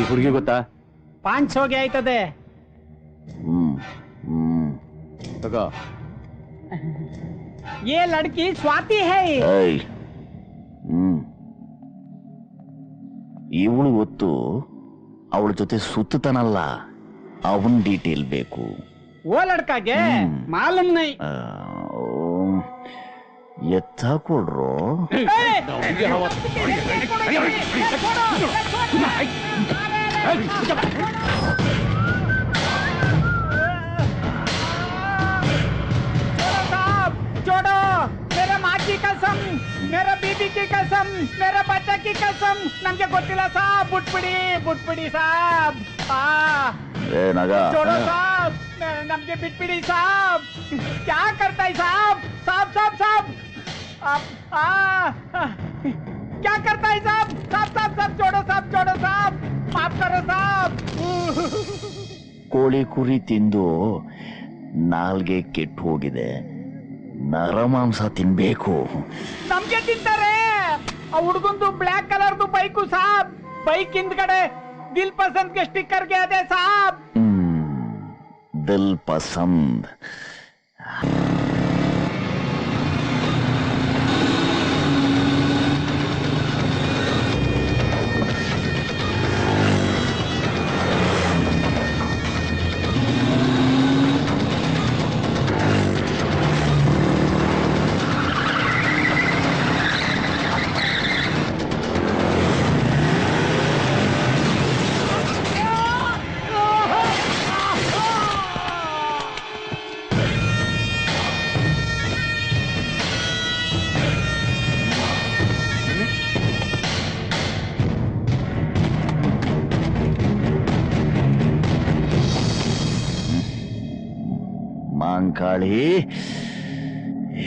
ಈ ಹುಡುಗಿ ಗೊತ್ತಾ ಪಾಂಚ್ ಹೋಗಿ ಆಯ್ತದೆ ಏ ಲಡ್ಕಿ ಸ್ವಾತಿ ಹೇ ಹ್ಮ್ ಇವಳು ಒತ್ತು ಅವಳ ಜೊತೆ ಸುತ್ತತನಲ್ಲ ಅವನ್ ಡೀಟೇಲ್ ಬೇಕು ಓ ಲಡ್ಕಾಗೆ ಮಾಲಮ್ ನೈ ಎತ್ತ ಕೊಡ್ರು कसम मेरा बीबी की कसम मेरा बच्चा की कसम नमके गोतिला साहब बुटपड़ी बुटपड़ी साहब। ए नगा। साहब नमके बिटपड़ी साहब। क्या करता है साहब? साहब साहब साहब। आप आ, आ, आ क्या करता है साहब साहब साहब साहब छोड़ो साहब छोड़ो साहब माफ करो साहब ಕೋಳಿ ಕುರಿ ತಿಂದು ನಾಲ್ಗೆ ಕೆಟ್ಟು ಹೋಗಿದೆ ನರಮಾಂಸ ತಿನ್ಬೇಕು ನಮ್ಗೆ ತಿಂತಾರೆ ಆ ಹುಡುಗಂದು ಬ್ಲ್ಯಾಕ್ ಕಲರ್ದು ಬೈಕು ಸಾಬ್ ಬೈಕ್ ಹಿಂದ್ಗಡೆ ದಿಲ್ ಪಸಂದ್ ಗೆ ಸ್ಟಿಕ್ಕರ್ ಗೆ ಅದೇ ಸಾಬ್ ಹ್ಮ್ ದಿಲ್ ಪಸಂದ್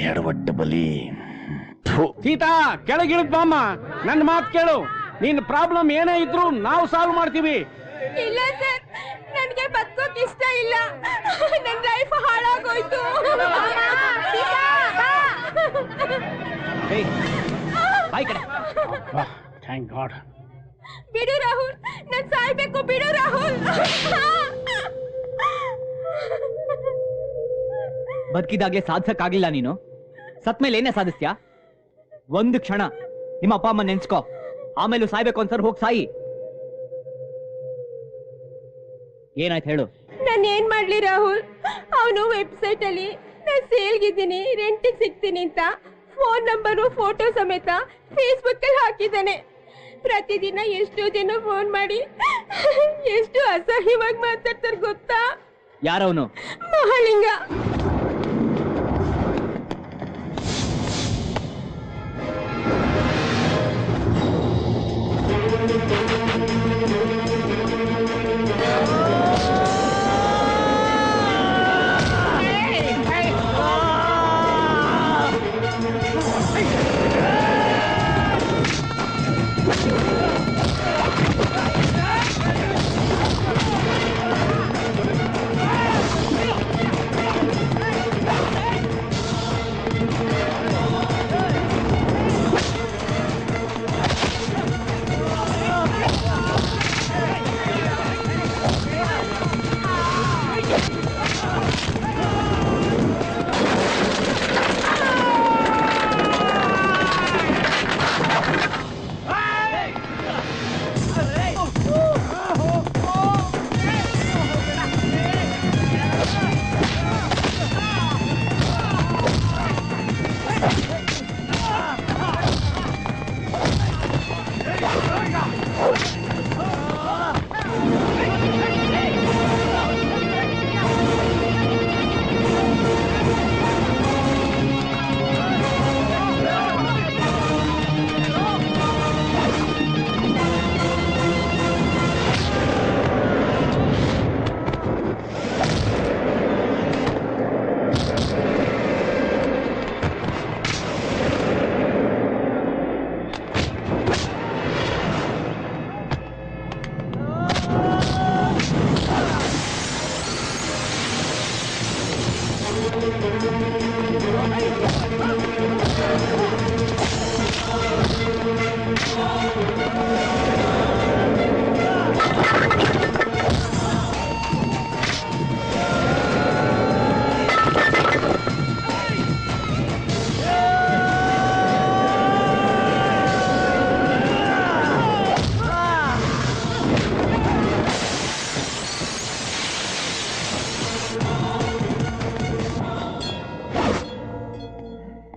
ಎಡವಟ್ಟ ಬಲಿ. ಸೀತಾ ಕೆಳಗಿಳಿದ್ ಬಾಮ್ಮ. ನನ್ನ ಮಾತು ಕೇಳು. ನಿನ್ ಪ್ರಾಬ್ಲಮ್ ಏನೇ ಇದ್ರು ನಾವು ಸಾಲ್ವ್ ಮಾಡ್ತೀವಿ. ಇಲ್ಲ ಸರ್ ನನಗೆ ಬದುಕೋಕ್ ಇಷ್ಟ ಇಲ್ಲ. ನನ್ನ ಲೈಫ್ ಹಾಳಾಗೋಯ್ತು. ಥ್ಯಾಂಕ್ ಗಾಡ್ ಬಿಡು ರಾಹುಲ್ ನಾನು ಸಾಯ್ಬೇಕು ಬಿಡು ರಾಹುಲ್. ಬದುಕಿದಾಗ್ಲೇ ಸಾಧಿಸಕ್ಕಾಗ್ಲಿಲ್ಲ ನೀನು. ಸತ್ಮೇಲೆ ಏನೇ ಸಾಧಿಸ್ತ್ಯಾ? ಒಂದು ಕ್ಷಣ ನಿಮ್ಮ ಅಪ್ಪ ಅಮ್ಮ ನೆನ್ಸ್ಕೋ. ಆಮೇಲೆ ಸಾಯ್ಬೇಕು ಅನ್ಸರ್ ಹೋಗಿ ಸಾಯಿ. ಏನಾಯ್ತು ಹೇಳು? ನಾನು ಏನ್ ಮಾಡ್ಲಿ ರಾಹುಲ್? ಅವನು ವೆಬ್ಸೈಟ್ ಅಲ್ಲಿ ನಾನು ಸೇಲ್ಗಿದ್ದೀನಿ ರೆಂಟಿಗೆ ಸಿಗ್ತೀನಿ ಅಂತ. ಫೋನ್ ನಂಬರು ಫೋಟೋ ಸಮೇತ ಫೇಸ್ಬುಕ್ ಅಲ್ಲಿ ಹಾಕಿದ್ದಾನೆ. ಪ್ರತಿದಿನ ಎಷ್ಟು ಜನ ಫೋನ್ ಮಾಡಿ ಎಷ್ಟು ಅಸಹ್ಯವಾಗಿ ಮಾತಾಡ್ತಾರೆ ಗೊತ್ತಾ? ಯಾರವನು? ಮಹಾಲಿಂಗ.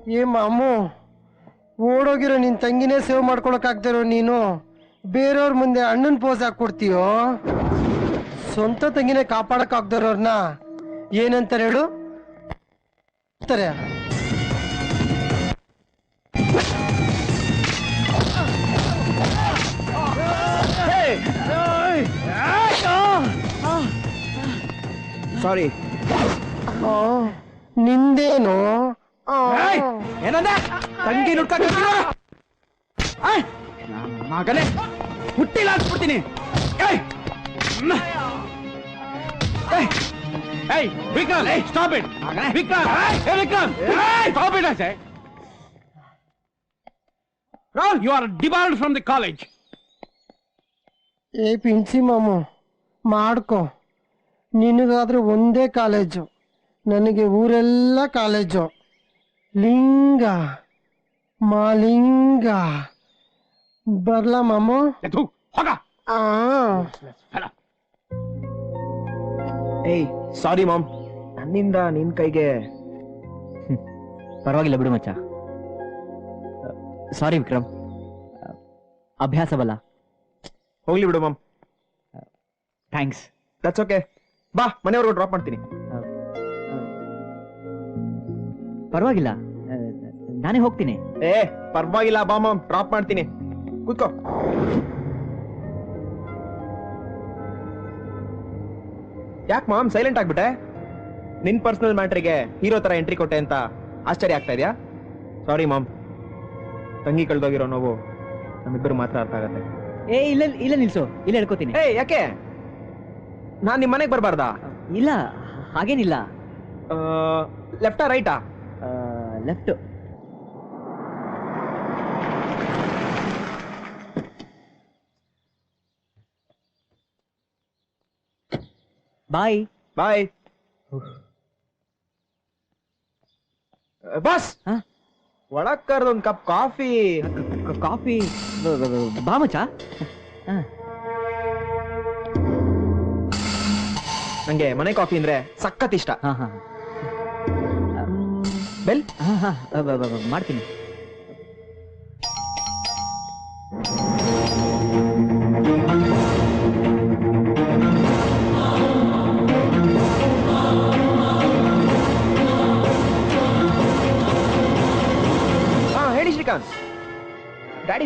ಮಾಮು ಓಡೋಗಿರೋ ನಿನ್ ತಂಗಿನೇ ಸೇವ್ ಮಾಡ್ಕೊಳಕ್ಕಾಗ್ದಿರೋ ನೀನು ಬೇರೆಯವ್ರ ಮುಂದೆ ಅಣ್ಣನ ಪೋಸ್ ಹಾಕ್ಕೊಡ್ತೀಯೋ? ಸ್ವಂತ ತಂಗಿನೇ ಕಾಪಾಡೋಕ್ಕಾಗ್ದಿರೋರ್ನ ಏನಂತಾರೆ ಹೇಳು? ಅಂತಾರೆ. ಸಾರಿ ನಿಂದೇನು? ಆ. ಏನಂದೆ ತಂಗಿ ನುಡ್ಕೊಂಡು ಮಗನೇ ಹುಟ್ಟಿಲ್ಲ ಹಾಕ್ಬಿಡ್ತೀನಿ ಏಯ್! ಮ್. ಏಯ್! ಏಯ್, ವಿಕ್ರಮ್ ಸ್ಟಾಪ್ ಇಟ್ ವಿಕ್ರಮ್ ಏ stop it you are debarred from the college ಏ ಪಿಂಚಿ ಮಾಮು ಮಾಡ್ಕೊ ನಿನಗಾದ್ರೆ ಒಂದೇ ಕಾಲೇಜು ನನಗೆ ಊರೆಲ್ಲ ಕಾಲೇಜು ಲಿಂಗ ಮಾಲಿಂಗ. ಬರ್ಲಾ ಮಾಮು? ಹೋಗ. ಆ. ಏಯ್ ಸಾರಿ ಮಾಮ್. ನನ್ನಿಂದ ನಿನ್ ಕೈಗೆ ಪರವಾಗಿಲ್ಲ ಬಿಡು ಮಚ್ಚ. ಸಾರಿ ವಿಕ್ರಮ್. ಅಭ್ಯಾಸವಲ್ಲ. ಹೋಗ್ಲಿ ಬಿಡು ಮಾಮ್. ಥ್ಯಾಂಕ್ಸ್. ದಟ್ಸ್ ಓಕೆ ಬಾ ಮನೆಯವ್ರಿಗೂ ಡ್ರಾಪ್ ಮಾಡ್ತೀನಿ. ಪರವಾಗಿಲ್ಲ. ನಾನೇ ಹೋಗ್ತೀನಿ. ಏ ಪರವಾಗಿಲ್ಲ ಬಾ ಮಾಮ್ ಡ್ರಾಪ್ ಮಾಡ್ತೀನಿ. ಕೂತ್ಕೋ. ಯಾಕೆ ಮಾಮ್ ಸೈಲೆಂಟ್ ಆಗ್ಬಿಟ್ಟೆ? ನಿನ್ ಪರ್ಸನಲ್ ಮ್ಯಾಟ್ರಿಗೆ ಹೀರೋ ತರ ಎಂಟ್ರಿ ಕೊಟ್ಟೆ ಅಂತ ಆಶ್ಚರ್ಯ ಆಗ್ತಾ ಇದೆಯಾ? Sorry mom. ತಂಗಿ ಕಳ್ದೋಗಿರೋ ನೋವು ನಮ್ಮಿಬ್ಬರು ಮಾತ್ರ ಅರ್ಥ ಆಗತ್ತೆ. ಏ ಇಲ್ಲ ಇಲ್ಲ ನಿಲ್ಸು. ಇಲ್ಲ ಹೇಳ್ಕೊತೀನಿ ಏ ಯಾಕೆ? ನಾನ್ ನಿಮ್ ಮನೆಗೆ ಬರಬಾರ್ದಾ? ಇಲ್ಲ ಹಾಗೇನಿಲ್ಲ. ಲೆಫ್ಟಾ ರೈಟಾ ಲೆಫ್ಟ್ ಬಾಯ್. ಬಾಯ್. ಬಾಸ್? ಒಳಗ್ ಕರ್ದ ಒಂದ್ ಕಪ್ ಕಾಫಿ. ಕಾಫಿ ಬಾಮಚ ನಂಗೆ ಮನೆ ಕಾಫಿ ಅಂದ್ರೆ ಸಖತ್ ಇಷ್ಟ. ಬೆಲ್? ಮಾಡ್ತೀನಿ.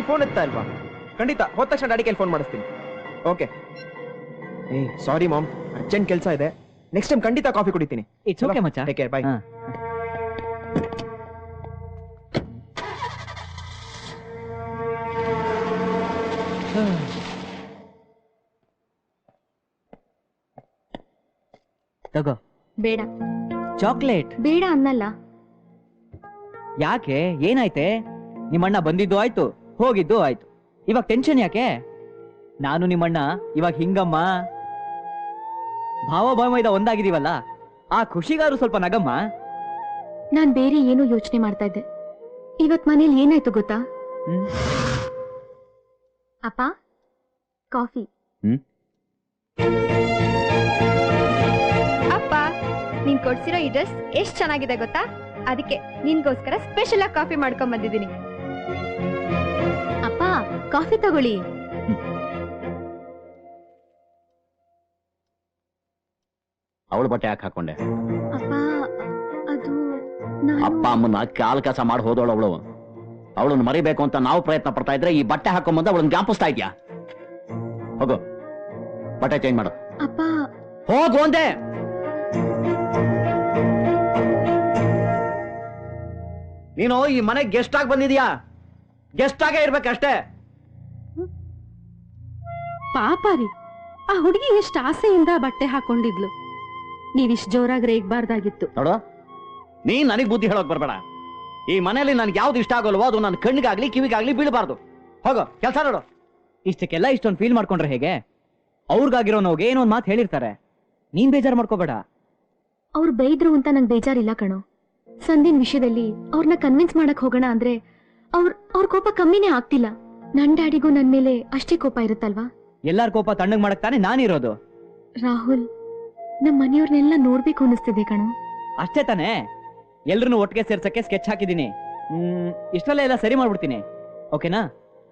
ಡ್ಯಾಡಿ ಫೋನ್ ಎತ್ತಾ ಇಲ್ವಾ? ಖಂಡಿತ ಹೋದ ತಕ್ಷಣ ಡ್ಯಾಡಿ ಕೈಲಿ ಫೋನ್ ಮಾಡಿಸ್ತೀನಿ. ಓಕೆ ಏ ಸಾರಿ ಮಾಮ್ ಅರ್ಜೆಂಟ್ ಕೆಲಸ ಇದೆ. ನೆಕ್ಸ್ಟ್ ಟೈಮ್ ಖಂಡಿತ ಕಾಫಿ ಕುಡಿತೀನಿ. ಇಟ್ಸ್ ಓಕೆ ಮಚ್ಚ. ಟೇಕ್ ಕೇರ್ ಬೈ ಹಾ. ತಗೋ. ಬೇಡ. ಚಾಕ್ಲೇಟ್? ಬೇಡ ಅನ್ನಲ್ಲ. ಯಾಕೆ? ಏನಾಯ್ತೆ? ನಿಮ್ಮಣ್ಣ ಬಂದಿದ್ದು ಆಯ್ತು. ಹೋಗಿದ್ದು ಆಯ್ತು. ಇವಾಗ ಟೆನ್ಷನ್ ಯಾಕೆ? ನಾನು ನಿಮ್ಮಣ್ಣ ಇವಾಗ ಹಿಂಗಮ್ಮ. ಭಾವ ಇದ ಒಂದಾಗಿದೀವಲ್ಲ ಆ ಖುಷಿಗಾರು ಸ್ವಲ್ಪ ನಗಮ್ಮ. ನಾನ್ ಬೇರೆ ಏನೋ ಯೋಚನೆ ಮಾಡ್ತಾ ಇದ್ದೆ. ಇವತ್ ಮನೇಲಿ ಏನಾಯ್ತು ಗೊತ್ತಾ? ಹ್ಮ್. ಅಪ್ಪ ಕಾಫಿ. ಹ್ಮ್? ಅಪ್ಪ ನೀನ್ ಕೊಡ್ಸಿರೋ ಈ ಡ್ರೆಸ್ ಎಷ್ಟ್ ಚೆನ್ನಾಗಿದೆ ಗೊತ್ತಾ? ಅದಕ್ಕೆ ನಿನ್ಗೋಸ್ಕರ ಸ್ಪೆಷಲ್ ಆಗಿ ಕಾಫಿ ಮಾಡ್ಕೊಂಡ್ ಬಂದಿದ್ದೀನಿ. ಕಾಫಿ ತಗೊಳ್ಳಿ. ಅವಳು ಬಟ್ಟೆ ಯಾಕೆ ಹಾಕೊಂಡೆ? ಅಪ್ಪ ಅದು ಅಪ್ಪ ಅಮ್ಮನ ಕಾಲ್ ಕಸ ಮಾಡಿ ಹೋದವಳು ಅವಳು. ಅವಳನ್ನು ಮರಿಬೇಕು ಅಂತ ನಾವು ಪ್ರಯತ್ನ ಪಡ್ತಾ ಇದ್ರೆ ಈ ಬಟ್ಟೆ ಹಾಕೊಂಬಂದು ಅವಳನ್ನ ಜ್ಞಾಪಿಸ್ತಾ ಇದ್ಯಾ? ಹೋಗು. ಬಟ್ಟೆ ಚೇಂಜ್ ಮಾಡು. ಅಪ್ಪ. ಹೋಗು ಒಂದೇ ನೀನು ಈ ಮನೆಗೆ ಗೆಸ್ಟ್ ಆಗಿ ಬಂದಿದ್ಯಾ? ಗೆಸ್ಟ್ ಆಗೇ ಇರ್ಬೇಕಷ್ಟೇ. ಪಾಪ ರೀ. ಆ ಹುಡುಗಿ ಎಷ್ಟು ಆಸೆಯಿಂದ ಬಟ್ಟೆ ಹಾಕೊಂಡಿದ್ಲು. ನೀವಿಷ್ಟು ಜೋರಾಗಿ ರೇಗ್ಬಾರ್ದಾಗಿತ್ತು. ನೋಡು ನೀನ್ ನನಗ್ ಬುದ್ಧಿ ಹೇಳೋಕ್ ಬರ್ಬೇಡ. ಈ ಮನೆಯಲ್ಲಿ ನನ್ಗೆ ಯಾವ್ದು ಇಷ್ಟ ಆಗೋಲ್ವೋ ಅದು ನನ್ನ ಕಣ್ಣಿಗಾಗ್ಲಿ ಕಿವಿಗಾಗ್ಲಿ ಬೀಳಬಾರ್ದು. ಹೋಗೋ ಕೆಲಸ ನೋಡು. ಇಷ್ಟಕ್ಕೆಲ್ಲ ಇಷ್ಟೊಂದು ಫೀಲ್ ಮಾಡ್ಕೊಂಡ್ರೆ ಹೇಗೆ? ಅವ್ರಿಗಾಗಿರೋ ನೋಗೆ ಏನೋ ಒಂದ್ ಮಾತು ಹೇಳಿರ್ತಾರೆ. ನೀನ್ ಬೇಜಾರು ಮಾಡ್ಕೋಬೇಡ. ಅವ್ರು ಬೈದ್ರು ಅಂತ ನಂಗೆ ಬೇಜಾರಿಲ್ಲ ಕಣೋ. ಸಂದಿನ ವಿಷಯದಲ್ಲಿ ಅವ್ರನ್ನ ಕನ್ವಿನ್ಸ್ ಮಾಡಕ್ ಹೋಗೋಣ ಅಂದ್ರೆ ಅವ್ರ ಅವ್ರ ಕೋಪ ಕಮ್ಮಿನೇ ಆಗ್ತಿಲ್ಲ. ನನ್ ಡ್ಯಾಡಿಗೂ ನನ್ ಮೇಲೆ ಅಷ್ಟೇ ಕೋಪ ಇರುತ್ತಲ್ವಾ? ಎಲ್ಲಾರ ಕೋಪ ತಣ್ಣಗ್ ಮಾಡಕ್ ತಾನೇ ನಾನಿರೋದು ರಾಹುಲ್ ನಮ್ ಮನೆಯವ್ರನ್ನೆಲ್ಲ ನೋಡ್ಬೇಕು ಅನಿಸ್ತಿದೆ ಕಣೋ. ಅಷ್ಟೇ ತಾನೆ? ಎಲ್ರನ್ನೂ ಒಟ್ಟಿಗೆ ಸೇರ್ಸಕ್ಕೆ ಸ್ಕೆಚ್ ಹಾಕಿದೀನಿ ಹ್ಮ್ ಇಷ್ಟರಲ್ಲೇ ಎಲ್ಲ ಸರಿ ಮಾಡ್ಬಿಡ್ತೀನಿ. ಓಕೆನಾ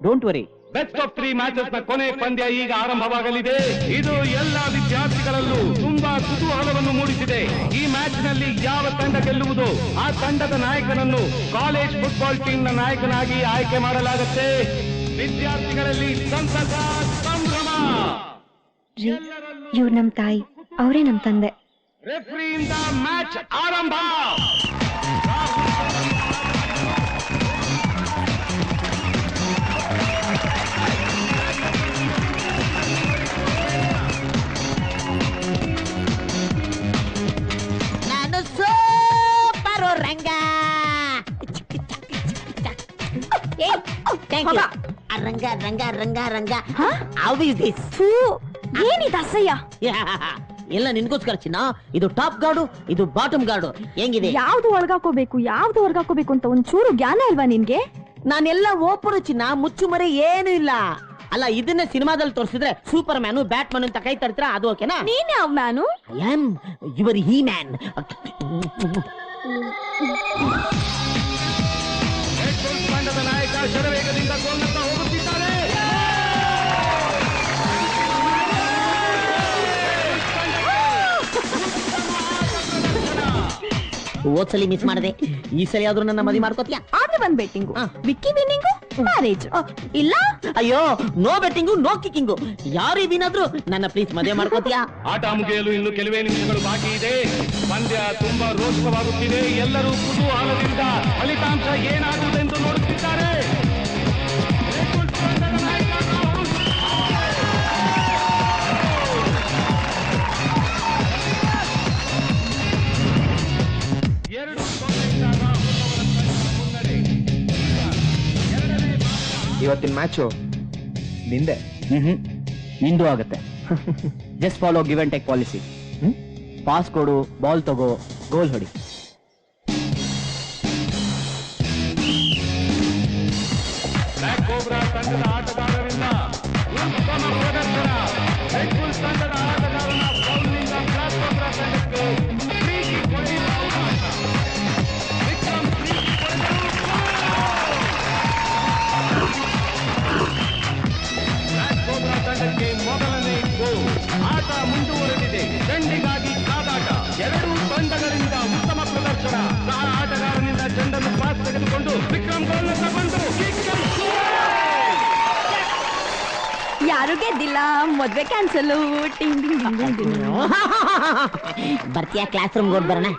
don't worry best of three ಮ್ಯಾಚಸ್ನ ಕೊನೆ ಪಂದ್ಯ ಈಗ ಆರಂಭವಾಗಲಿದೆ. ಇದು ಎಲ್ಲಾ ವಿದ್ಯಾರ್ಥಿಗಳಲ್ಲೂ ತುಂಬಾ ಕುತೂಹಲವನ್ನು ಮೂಡಿಸಿದೆ. ಈ ಮ್ಯಾಚ್ನಲ್ಲಿ ಯಾವ ತಂಡ ಗೆಲ್ಲುವುದು? ಆ ತಂಡದ ನಾಯಕನನ್ನು ಕಾಲೇಜ್ ಫುಟ್ಬಾಲ್ ಟೀಮ್ನ ನಾಯಕನಾಗಿ ಆಯ್ಕೆ ಮಾಡಲಾಗುತ್ತೆ. ವಿದ್ಯಾರ್ಥಿಗಳಲ್ಲಿ ಸಂತಸ ಸಂಭ್ರಮ. ಇವ್ರು ನಮ್ ತಾಯಿ ಅವರೇ ನಮ್ ತಂದೆ. ರೆಫ್ರಿಯಿಂದ ಮ್ಯಾಚ್ ಆರಂಭ. ನಾನು super Ranga. Thank you Ranga Ranga Ranga Ranga. How? Is this ಏನಿದು ಅಸಹ್ಯ? ಎಲ್ಲ ನಿನ್ಗೋಸ್ಕರ ಚಿನ್ನ. ಇದು ಟಾಪ್ ಗಾರ್ಡು ಇದು ಬಾಟಮ್ ಗಾರ್ಡು. ಹೆಂಗಿದೆ? ಯಾವ್ದು ಒಳಗಾಕೋಬೇಕು ಯಾವ್ದು ಹೊರ್ಗಾಕೋಬೇಕು ಅಂತ ಒಂಚೂರು ಜ್ಞಾನ ಇಲ್ವಾ ನಿನ್ಗೆ? ನಾನೆಲ್ಲ ಓಪರು ಚಿನ್ನ ಮುಚ್ಚು ಮರೆ ಏನು ಇಲ್ಲ. ಅಲ್ಲ ಇದನ್ನ ಸಿನಿಮಾದಲ್ಲಿ ತೋರಿಸಿದ್ರೆ ಸೂಪರ್ ಮ್ಯಾನು ಬ್ಯಾಟ್ ಮ್ಯಾನ್ ಅಂತ ಕೈ ತರ್ತೀರ? ಅದು ಓಕೆನಾ? ನೀನ್ ಯಾವ man? I am your he man ಹೋದ್ಸಲಿ miss ಮಾಡಿದೆ. ಈ ಸಲ ಆದ್ರೂ ನನ್ನ ಮದಿ ಮಾಡ್ಕೋತೀಯ? ಆದ್ರೆ ಒಂದ್ ಬೆಟ್ಟಿಂಗು ಹಾ. ವಿಕ್ಕಿ ವಿನ್ನಿಂಗು ಮ್ಯಾರೇಜ್ ಇಲ್ಲ? ಅಯ್ಯೋ ನೋ ಬೆಟ್ಟಿಂಗು ನೋ ಕಿಕ್ಕಿಂಗು ಯಾರು ಇದೀನಾದ್ರೂ ನನ್ನ ಪ್ಲೀಸ್ ಮದುವೆ ಮಾಡ್ಕೋತೀಯ? ಆಟ ಮುಗಿಯಲು ಇನ್ನು ಕೆಲವೇ ನಿಮಿಷಗಳು ಬಾಕಿ ಇದೆ. ಪಂದ್ಯ ತುಂಬಾ ರೋಚಕವಾಗುತ್ತಿದೆ. ಎಲ್ಲರೂ ಕುತೂಹಲದಿಂದ ಫಲಿತಾಂಶ ಏನಾಗುವುದೆಂದು ನೋಡುತ್ತಿದ್ದಾರೆ ಇವತ್ತಿನ ಮ್ಯಾಚು ನಿಂದೆ. ಹ್ಮ್ ನಿಂದು ಆಗುತ್ತೆ. Just follow give and take policy pass ಕೊಡು ಬಾಲ್ ತಗೋ ಗೋಲ್ ಹೊಡಿ. ತಂಡದ ಆಟಗಾರರಿಂದ ತೆಗೆದುಕೊಂಡು ವಿಕ್ರಮ್ ಗೋಲ್ನ ತಗೊಂಡು! ಯಾರು ಗೆದ್ದಿಲ್ಲ? ಮದ್ವೆ ಕ್ಯಾನ್ಸಲ್ ಬರ್ತೀಯಾ ಕ್ಲಾಸ್ ರೂಮ್ ಹೋಗಿ ಬರೋಣ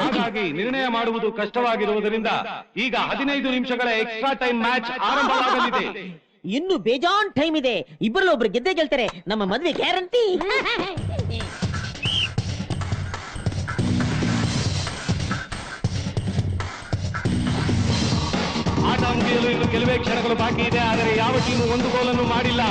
ಹಾಗಾಗಿ ನಿರ್ಣಯ ಮಾಡುವುದು ಕಷ್ಟವಾಗಿರುವುದರಿಂದ ಈಗ ಹದಿನೈದು ನಿಮಿಷಗಳ ಎಕ್ಸ್ಟ್ರಾ ಟೈಮ್ ಮ್ಯಾಚ್ ಆರಂಭವಾಗಲಿದೆ. ಇನ್ನು ಬೇಜಾನ್ ಟೈಮ್ ಇದೆ. ಇಬ್ಬರಲ್ಲೊಬ್ರು ಗೆದ್ದೇ ಗೆಲ್ತಾರೆ. ನಮ್ಮ ಮದ್ವೆ ಗ್ಯಾರಂಟಿ ಮುಗಿಯಲು ಇನ್ನು ಕೆಲವೇ ಕ್ಷಣಗಳು ಬಾಕಿ ಇದೆ ಆದರೆ ಯಾವ ಟೀಮು ಒಂದು ಗೋಲನ್ನು ಮಾಡಿಲ್ಲ.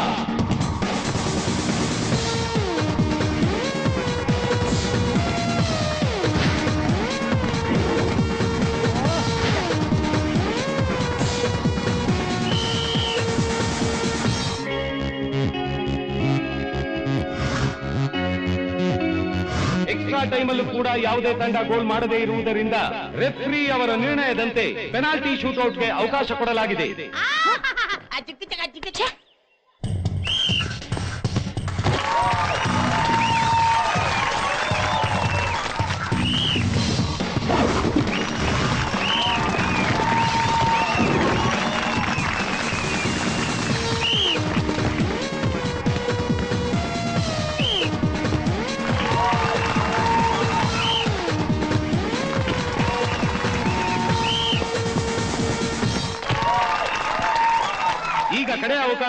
ಎಕ್ಸ್ಟ್ರಾ ಟೈಮ್ ಅಲ್ಲೂ ಕೂಡ ಯಾವುದೇ ತಂಡ ಗೋಲ್ ಮಾಡದೇ ಇರುವುದರಿಂದ ರೆಫ್ರಿ ಅವರ ನಿರ್ಣಯದಂತೆ ಪೆನಾಲ್ಟಿ ಶೂಟೌಟ್ಗೆ ಅವಕಾಶ ಕೊಡಲಾಗಿದೆ.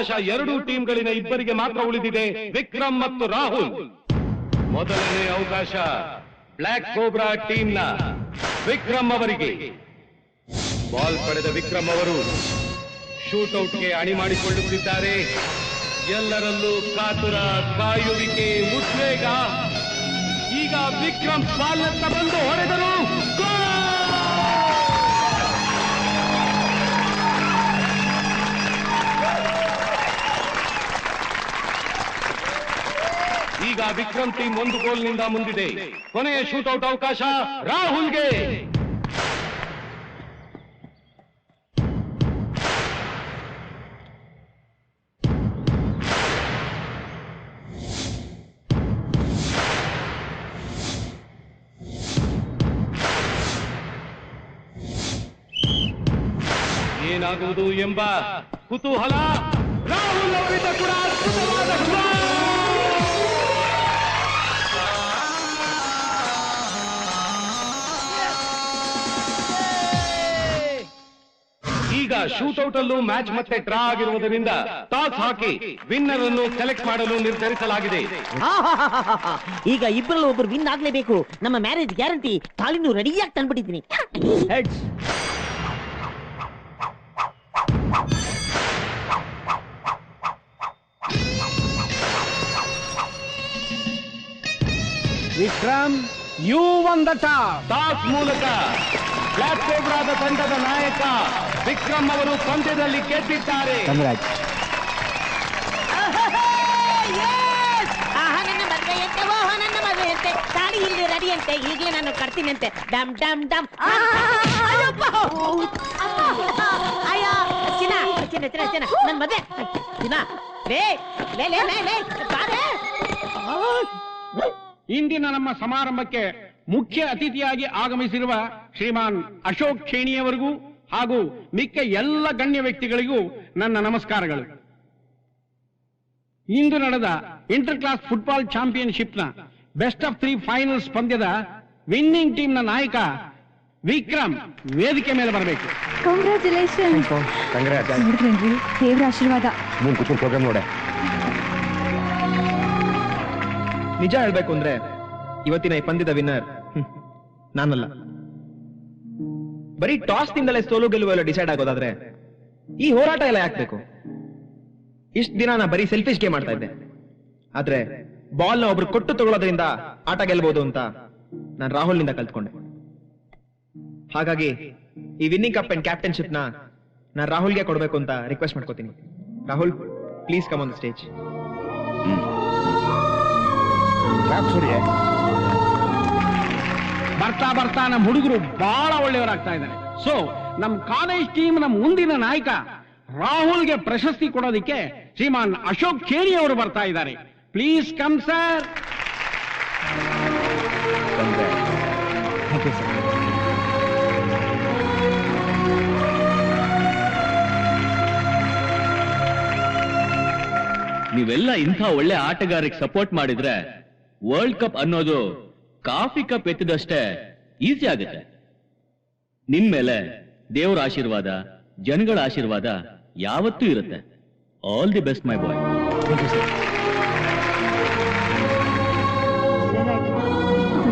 ಅವಕಾಶ ಎರಡೂ ಟೀಮ್ಗಳಿನ ಇಬ್ಬರಿಗೆ ಮಾತ್ರ ಉಳಿದಿದೆ ವಿಕ್ರಮ್ ಮತ್ತು ರಾಹುಲ್. ಮೊದಲನೇ ಅವಕಾಶ ಬ್ಲಾಕ್ ಕೋಬ್ರಾ ಟೀಮ್ನ ವಿಕ್ರಮ್ ಅವರಿಗೆ. ಬಾಲ್ ಪಡೆದ ವಿಕ್ರಮ್ ಅವರು ಶೂಟೌಟ್ಗೆ ಅಣಿ ಮಾಡಿಕೊಳ್ಳುತ್ತಿದ್ದಾರೆ ಎಲ್ಲರಲ್ಲೂ ಕಾತುರ ಕಾಯುವಿಕೆ ಉದ್ವೇಗ. ಈಗ ವಿಕ್ರಮ್ ಬಾಲ್ನತ್ತ ಬಂದು ಹೊಡೆದರು. ಈಗ ವಿಕ್ರಮ್ ಟೀಮ್ ಒಂದು ಗೋಲ್ನಿಂದ ಮುಂದಿದೆ. ಕೊನೆಯ ಶೂಟೌಟ್ ಅವಕಾಶ ರಾಹುಲ್ಗೆ. ಏನಾಗುವುದು ಎಂಬ ಕುತೂಹಲ ರಾಹುಲ್ ಅವರಿಂದ ಕೂಡ ಅದ್ಭುತವಾದ ಶೂಟೌಟ್ ಅಲ್ಲೂ ಮ್ಯಾಚ್ ಮತ್ತೆ ಡ್ರಾ ಆಗಿರುವುದರಿಂದ ಟಾಸ್ ಹಾಕಿ ವಿನ್ನರ್ ಅನ್ನು ಸೆಲೆಕ್ಟ್ ಮಾಡಲು ನಿರ್ಧರಿಸಲಾಗಿದೆ. ಈಗ ಇಬ್ಬರಲ್ಲೂ ಒಬ್ಬರು ವಿನ್ ಆಗ್ಲೇಬೇಕು. ನಮ್ಮ ಮ್ಯಾರೇಜ್ ಗ್ಯಾರಂಟಿ ತಾಳಿನೂ ರೆಡಿಯಾಗಿ ತಂದ್ಬಿಟ್ಟಿದ್ದೀನಿ. Heads Vikram you won the toss ಮೂಲಕ ಬ್ಲಾಕ್ ಕೋಬ್ರಾದ ತಂಡದ ನಾಯಕ ವಿಕ್ರಮ್ ಅವರು ಪಂದ್ಯದಲ್ಲಿ ಗೆದ್ದಿದ್ದಾರೆ. ತಾಳಿ ಇಲ್ಲಿ ರೆಡಿ ಅಂತೆ ಈಗಲೇ ನಾನು ಕಟ್ತೀನಿ ಅಂತೆ ಡಮ್ ಡಮ್. ಡಮ್ ಅಯ್ಯೋ ಚಿನ್ನ ಚಿನ್ನ ಚಿನ್ನ ಚಿನ್ನ. ನನ್ನ ಮದುವೆ. ಚಿನ್ನ. ಲೇ ಲೇ ಲೇ ಲೇ ಲೇ. ಬಾರೆ. ಇಂದಿನ ನಮ್ಮ ಸಮಾರಂಭಕ್ಕೆ ಮುಖ್ಯ ಅತಿಥಿಯಾಗಿ ಆಗಮಿಸಿರುವ ಶ್ರೀಮಾನ್ ಅಶೋಕ್ ಖೇಣಿಯವರಿಗೂ ಹಾಗೂ ಮಿಕ್ಕ ಎಲ್ಲ ಗಣ್ಯ ವ್ಯಕ್ತಿಗಳಿಗೂ ನನ್ನ ನಮಸ್ಕಾರಗಳು. ಇಂದು ನಡೆದ ಇಂಟರ್ ಕ್ಲಾಸ್ ಫುಟ್ಬಾಲ್ ಚಾಂಪಿಯನ್ಶಿಪ್ನ ಬೆಸ್ಟ್ ಆಫ್ ತ್ರೀ ಫೈನಲ್ಸ್ ಪಂದ್ಯದ ವಿನ್ನಿಂಗ್ ಟೀಮ್ನ ನಾಯಕ ವಿಕ್ರಮ್ ವೇದಿಕೆ ಮೇಲೆ ಬರಬೇಕು. ದೇವ್ರ ಆಶೀರ್ವಾದ. ನಿಜ ಹೇಳ್ಬೇಕು ಅಂದ್ರೆ ಇವತ್ತಿನ ಈ ಪಂದ್ಯದ ವಿನ್ನರ್ ನಾನಲ್ಲ. ಬರೀ ಟಾಸ್ ನಿಂದಲೇ ಸೋಲು ಗೆಲುವು ಎಲ್ಲ ಡಿಸೈಡ್ ಆಗೋದಾದ್ರೆ? ಈ ಹೋರಾಟ ಎಲ್ಲ ಯಾಕ್ಬೇಕು ಇಷ್ಟ ದಿನ ನಾ ಬರೀ ಸೆಲ್ಫಿಶ್ ಗೇಮ್ ಮಾಡ್ತಾ ಇದ್ದೆ. ಆದ್ರೆ ಬಾಲ್ನ ಒಬ್ರು ಕೊಟ್ಟು ತಗೊಳ್ಳೋದ್ರಿಂದ ಆಟ ಗೆಲ್ಬಹುದು ಅಂತ ನಾನು ರಾಹುಲ್ನಿಂದ ಕಲ್ತ್ಕೊಂಡೆ. ಹಾಗಾಗಿ ಈ ವಿನ್ನಿಂಗ್ ಕಪ್ ಅಂಡ್ ಕ್ಯಾಪ್ಟನ್ಶಿಪ್ನ ನಾನು ರಾಹುಲ್ಗೆ ಕೊಡ್ಬೇಕು ಅಂತ ರಿಕ್ವೆಸ್ಟ್ ಮಾಡ್ಕೋತೀನಿ. Rahul please come on the stage ಬರ್ತಾ ಬರ್ತಾ ನಮ್ಮ ಹುಡುಗರು ಬಹಳ ಒಳ್ಳೆಯವರಾಗ್ತಾ ಇದ್ದಾರೆ. ಸೊ ನಮ್ಮ ಕಾಲೇಜ್ ಟೀಮ್ ನಮ್ಮ ಮುಂದಿನ ನಾಯಕ ರಾಹುಲ್ಗೆ ಪ್ರಶಸ್ತಿ ಕೊಡೋದಕ್ಕೆ ಶ್ರೀಮಾನ್ ಅಶೋಕ್ ಖೇರಿ ಅವರು ಬರ್ತಾ ಇದ್ದಾರೆ. ಪ್ಲೀಸ್ ಕಮ್ ಸರ್ ನೀವೆಲ್ಲ ಇಂಥ ಒಳ್ಳೆ ಆಟಗಾರರಿಗೆ ಸಪೋರ್ಟ್ ಮಾಡಿದ್ರೆ ವರ್ಲ್ಡ್ ಕಪ್ ಅನ್ನೋದು ಕಾಫಿ ಕಪ್ ಎತ್ತಿದಷ್ಟೇ ಈಸಿ ಆಗುತ್ತೆ. ನಿನ್ ಮೇಲೆ ದೇವರ ಆಶೀರ್ವಾದ ಜನಗಳ ಆಶೀರ್ವಾದ ಯಾವತ್ತೂ ಇರುತ್ತೆ. All the best my boy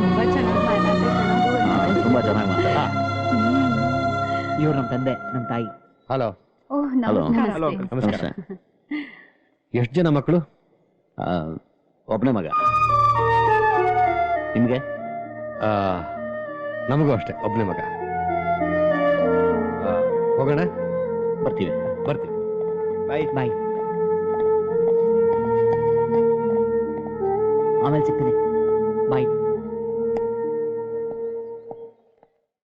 ತುಂಬಾ ಚೆನ್ನಾಗಿ ತುಂಬಾ ಚೆನ್ನಾಗಿ ಮಾತಾಡ ಇವ್ರು ನಮ್ ತಂದೆ ನಮ್ಮ ತಾಯಿ. ಹಲೋ. Oh hello. ನಮಸ್ಕಾರ. ಎಷ್ಟು ಜನ ಮಕ್ಕಳು? ಒಬ್ಬನೇ ಮಗ. ನಿಮ್ಗೆ? ನಮಗೂ ಅಷ್ಟೇ ಒಬ್ಬನೇ ಮಗ. ಹೋಗೋಣ? ಬರ್ತೀವಿ. ಬರ್ತೀವಿ. ಬಾಯ್ ಬಾಯ್ ಆಮೇಲೆ ಸಿಗ್ತೀನಿ. ಬಾಯ್